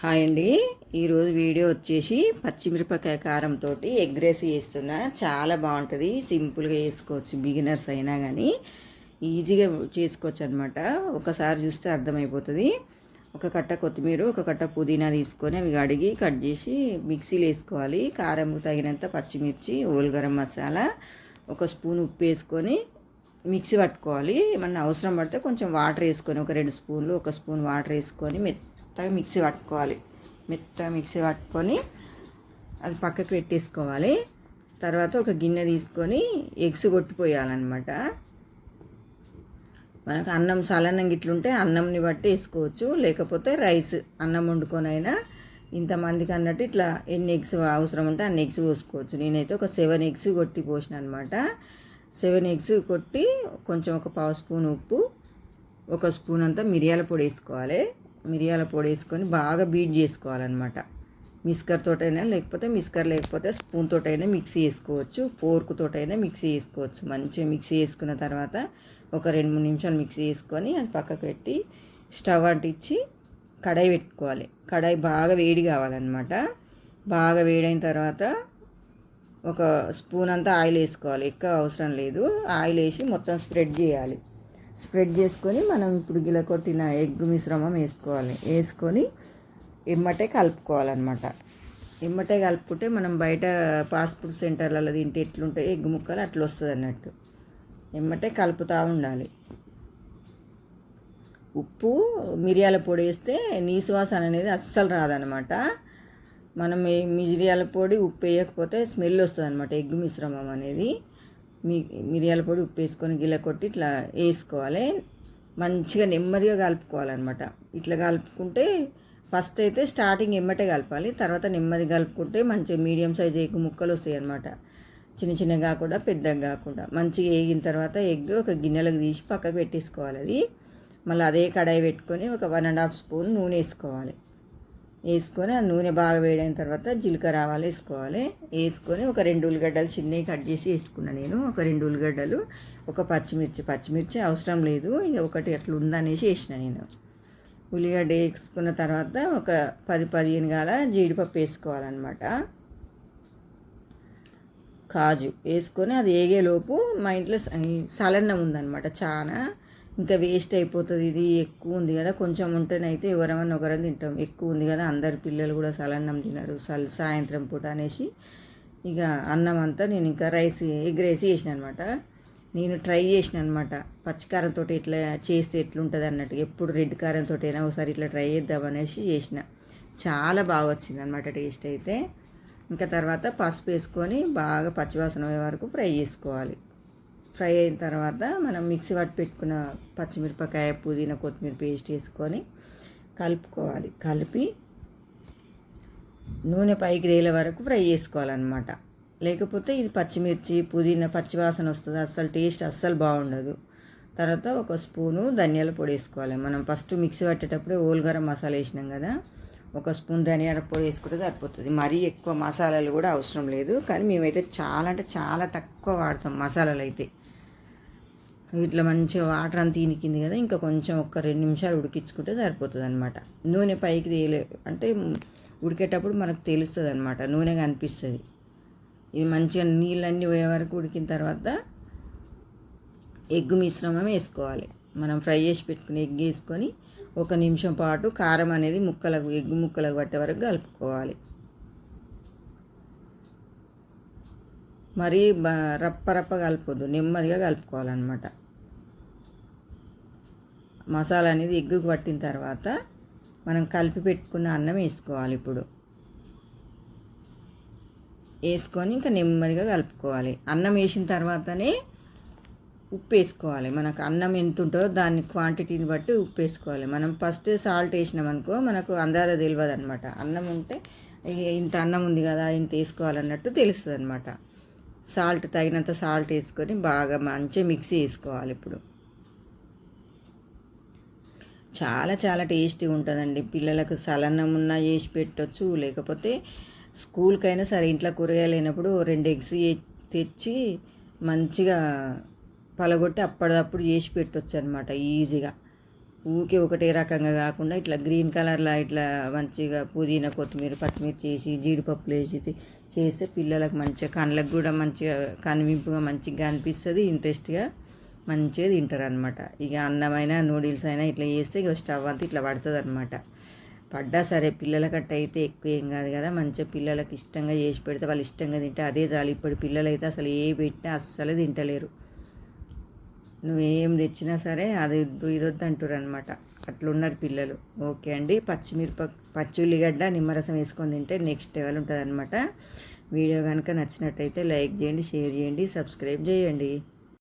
Hi అండి. ఈరోజు video వచ్చేసి పచ్చిమిరపకాయ కారంతో ఎగ్ రైస్ చేస్తున్నా. చాలా బాగుంటుంది. సింపుల్గా చేసుకోవచ్చు బిగినర్స్ అయినా కానీ ఈజీగా చేసుకోవచ్చు అనమాట ఒకసారి చూస్తే అర్థమైపోతుంది. ఒక కట్ట కొత్తిమీర ఒక కట్ట పుదీనా తీసుకొని అవి కడిగి కట్ చేసి మిక్సీలో వేసుకోవాలి. కారం తగినంత పచ్చిమిర్చి ఓల్గరం మసాలా ఒక స్పూన్ ఉప్పు వేసుకొని మిక్సీ పట్టుకోవాలి. ఏమన్నా అవసరం పడితే కొంచెం వాటర్ వేసుకొని ఒక రెండు స్పూన్లు ఒక స్పూన్ వాటర్ వేసుకొని మెత్తగా మిక్సీ పట్టుకోవాలి. మెత్తగా మిక్సీ పట్టుకొని అది పక్కకు పెట్టేసుకోవాలి. తర్వాత ఒక గిన్నె తీసుకొని ఎగ్స్ కొట్టిపోయాలన్నమాట. మనకు అన్నం సలన్నం గిట్లుంటే అన్నంని బట్టి వేసుకోవచ్చు. లేకపోతే రైస్ అన్నం వండుకొనైనా ఇంతమందికి అన్నట్టు ఇట్లా ఎన్ని ఎగ్స్ అవసరం ఉంటే అన్ని ఎగ్స్ పోసుకోవచ్చు. నేనైతే ఒక సెవెన్ ఎగ్స్ కొట్టి పోసిన అనమాట సెవెన్ ఎగ్స్ కొట్టి కొంచెం ఒక పావు స్పూన్ ఉప్పు ఒక స్పూన్ అంతా మిరియాల పొడి వేసుకోవాలి. మిరియాల పొడి వేసుకొని బాగా బీట్ చేసుకోవాలన్నమాట. మిస్కర్ తోటైనా లేకపోతే మిస్కర్ లేకపోతే స్పూన్ తోటైనా మిక్సీ వేసుకోవచ్చు ఫోర్క్ తోటైనా మిక్సీ వేసుకోవచ్చు. మంచిగా మిక్సీ వేసుకున్న తర్వాత ఒక రెండు మూడు నిమిషాలు మిక్సీ వేసుకొని అది పక్కకు పెట్టి స్టవ్ అంటించి కడాయి పెట్టుకోవాలి. కడాయి బాగా వేడి కావాలన్నమాట. బాగా వేడైన తర్వాత ఒక స్పూన్ అంతా ఆయిల్ వేసుకోవాలి ఎక్కువ అవసరం లేదు. ఆయిల్ వేసి మొత్తం స్ప్రెడ్ చేయాలి. స్ప్రెడ్ చేసుకొని మనం ఇప్పుడు గిల కొట్టిన ఎగ్ మిశ్రమం వేసుకోవాలి. వేసుకొని ఎమ్మటే కలుపుకోవాలన్నమాట. ఎమ్మటే కలుపుకుంటే మనం బయట ఫాస్ట్ ఫుడ్ సెంటర్లలో తింటే ఎట్లుంటాయి? ఎగ్ ముక్కలు అట్లా వస్తుంది అన్నట్టు. ఎమ్మటే కలుపుతూ ఉండాలి. ఉప్పు మిరియాల పొడి వేస్తే నీసువాసన అనేది అస్సలు రాదనమాట మనం ఏ మిరియాల పొడి ఉప్పు వేయకపోతే స్మెల్ వస్తుంది అనమాట ఎగ్ మిశ్రమం అనేది. మీ మిరియాల పొడి ఉప్పు వేసుకొని గిల కొట్టి ఇట్లా వేసుకోవాలి. మంచిగా నెమ్మదిగా కలుపుకోవాలన్నమాట. ఇట్లా కలుపుకుంటే ఫస్ట్ అయితే స్టార్టింగ్ ఎమ్మటే కలపాలి తర్వాత నెమ్మది కలుపుకుంటే మంచిగా మీడియం సైజ్ ఎగ్ ముక్కలు వస్తాయి అనమాట చిన్న చిన్నగా కాకుండా పెద్దగా కాకుండా. మంచిగా వేగిన తర్వాత ఎగ్ ఒక గిన్నెలకు తీసి పక్కకు పెట్టేసుకోవాలి అది. మళ్ళీ అదే కడాయి పెట్టుకొని ఒక వన్ అండ్ హాఫ్ స్పూన్ నూనె వేసుకోవాలి. వేసుకొని ఆ నూనె బాగా వేడైన తర్వాత జీలకర్ర ఆవాలు వేసుకోవాలి. వేసుకొని ఒక రెండు ఉల్లిగడ్డలు చిన్నవి కట్ చేసి వేసుకున్నాను నేను. ఒక రెండు ఉల్లిగడ్డలు ఒక పచ్చిమిర్చి. పచ్చిమిర్చి అవసరం లేదు. ఇక ఒకటి అట్లా ఉందనేసి వేసిన నేను. ఉల్లిగడ్డ వేసుకున్న తర్వాత ఒక పది పదిహేను గాల జీడిపప్పు వేసుకోవాలన్నమాట. కాజు వేసుకొని అది వేగేలోపు మా ఇంట్లో సలన్నం ఉందన్నమాట చాలా ఇంకా వేస్ట్ అయిపోతుంది ఇది ఎక్కువ ఉంది కదా. కొంచెం ఉంటేనైతే ఎవరమన్నా ఒకరం తింటాం. ఎక్కువ ఉంది కదా అందరు పిల్లలు కూడా సలన్నం తినరు. సల్ సాయంత్రం పూట అనేసి ఇక అన్నం అంతా నేను ఇంకా రైస్ ఎగ్ రైస్ చేసిన అనమాట నేను ట్రై చేసిన అనమాట పచ్చికారంతో ఇట్లా చేస్తే ఎట్లుంటుంది అన్నట్టు ఎప్పుడు రెడ్ కారంతో అయినా ఒకసారి ఇట్లా ట్రై చేద్దాం అనేసి చేసిన. చాలా బాగా వచ్చింది అనమాట టేస్ట్ అయితే. ఇంకా తర్వాత పసుపు వేసుకొని బాగా పచ్చివాసన అయ్యే వరకు ఫ్రై చేసుకోవాలి. ఫ్రై అయిన తర్వాత మనం మిక్సీ పట్టి పెట్టుకున్న పచ్చిమిరపకాయ పుదీనా కొత్తిమీర పేస్ట్ వేసుకొని కలుపుకోవాలి. కలిపి నూనె పైకి తేలే వరకు ఫ్రై చేసుకోవాలన్నమాట. లేకపోతే ఇది పచ్చిమిర్చి పుదీనా పచ్చివాసన వస్తుంది. అస్సలు టేస్ట్ అస్సలు బాగుండదు. తర్వాత ఒక స్పూను ధనియాల పొడి వేసుకోవాలి. మనం ఫస్ట్ మిక్సీ పట్టేటప్పుడే ఓల్గరం మసాలా వేసినాం కదా ఒక స్పూన్ ధనియాల పొడి వేసుకుంటే సరిపోతుంది. మరీ ఎక్కువ మసాలాలు కూడా అవసరం లేదు. కానీ మేమైతే చాలా అంటే చాలా తక్కువ వాడతాం మసాలాలు అయితే. ఇట్లా మంచిగా వాటర్ అంతా ఇనికింది కదా ఇంకా కొంచెం ఒక రెండు నిమిషాలు ఉడికించుకుంటే సరిపోతుంది అనమాట నూనె పైకి తేలే అంటే ఉడికేటప్పుడు మనకు తెలుస్తుంది అనమాట నూనె కనిపిస్తుంది. ఇది మంచిగా నీళ్ళన్నీ పోయే వరకు ఉడికిన తర్వాత ఎగ్ మిశ్రమం వేసుకోవాలి. మనం ఫ్రై చేసి పెట్టుకుని ఎగ్ వేసుకొని ఒక నిమిషం పాటు కారం అనేది ముక్కలకు ఎగ్ ముక్కలకు పట్టే వరకు కలుపుకోవాలి. మరీ రప్పరప్ప రప్ప రప్ప కలపొద్దు నెమ్మదిగా కలుపుకోవాలన్నమాట. మసాలా అనేది ఎగ్గుకు పట్టిన తర్వాత మనం కలిపి పెట్టుకున్న అన్నం వేసుకోవాలి ఇప్పుడు. వేసుకొని ఇంకా నెమ్మదిగా కలుపుకోవాలి. అన్నం వేసిన తర్వాతనే ఉప్పు వేసుకోవాలి. మనకు అన్నం ఎంత ఉంటుందో దాని క్వాంటిటీని బట్టి ఉప్పు వేసుకోవాలి. మనం ఫస్ట్ సాల్ట్ వేసినాం అనుకో మనకు అందాజ తెలియదు అనమాట అన్నం ఉంటే ఇంత అన్నం ఉంది కదా ఇంత వేసుకోవాలన్నట్టు తెలుస్తుంది అనమాట సాల్ట్ తగినంత సాల్ట్ వేసుకొని బాగా మంచిగా మిక్సీ వేసుకోవాలి ఇప్పుడు. చాలా చాలా టేస్టీ ఉంటుందండి. పిల్లలకు సలన్నం ఉన్నా చేసి పెట్టవచ్చు లేకపోతే స్కూల్కైనా సరే ఇంట్లో కూరగాయలు లేనప్పుడు రెండు ఎగ్స్ తెచ్చి మంచిగా పలగొట్టి అప్పటిదప్పుడు చేసి పెట్టవచ్చు అనమాట ఈజీగా. ఊకే ఒకటే రకంగా కాకుండా ఇట్లా గ్రీన్ కలర్లో ఇట్లా మంచిగా పుదీనా కొత్తిమీర పచ్చిమిర్చి వేసి జీడిపప్పులు వేసి చేస్తే పిల్లలకు మంచిగా కళ్ళకు కూడా మంచిగా కనువింపుగా మంచిగా అనిపిస్తుంది ఇంట్రెస్ట్గా మంచిగా తింటారు అనమాట ఇక అన్నమైన నూడిల్స్ అయినా ఇట్లా చేస్తే ఇక స్టవ్ అంతా ఇట్లా పడుతుంది అనమాట పడ్డా సరే పిల్లలకట్ట అయితే ఎక్కువ ఏం కాదు కదా మంచిగా పిల్లలకు ఇష్టంగా చేసి పెడితే వాళ్ళు ఇష్టంగా తింటే అదే చాలు. ఇప్పుడు పిల్లలు అయితే అసలు ఏ పెట్టినా అస్సలు తింటలేరు. నువ్వేం తెచ్చినా సరే అది వద్దు ఇది వద్దు అంటారు అనమాట అట్లున్నారు పిల్లలు. ఓకే అండి. పచ్చిమిరప పచ్చి ఉల్లిగడ్డ నిమ్మరసం వేసుకొని తింటే నెక్స్ట్ లెవెల్ ఉంటుంది అనమాట వీడియో కనుక నచ్చినట్టయితే లైక్ చేయండి షేర్ చేయండి సబ్స్క్రైబ్ చేయండి.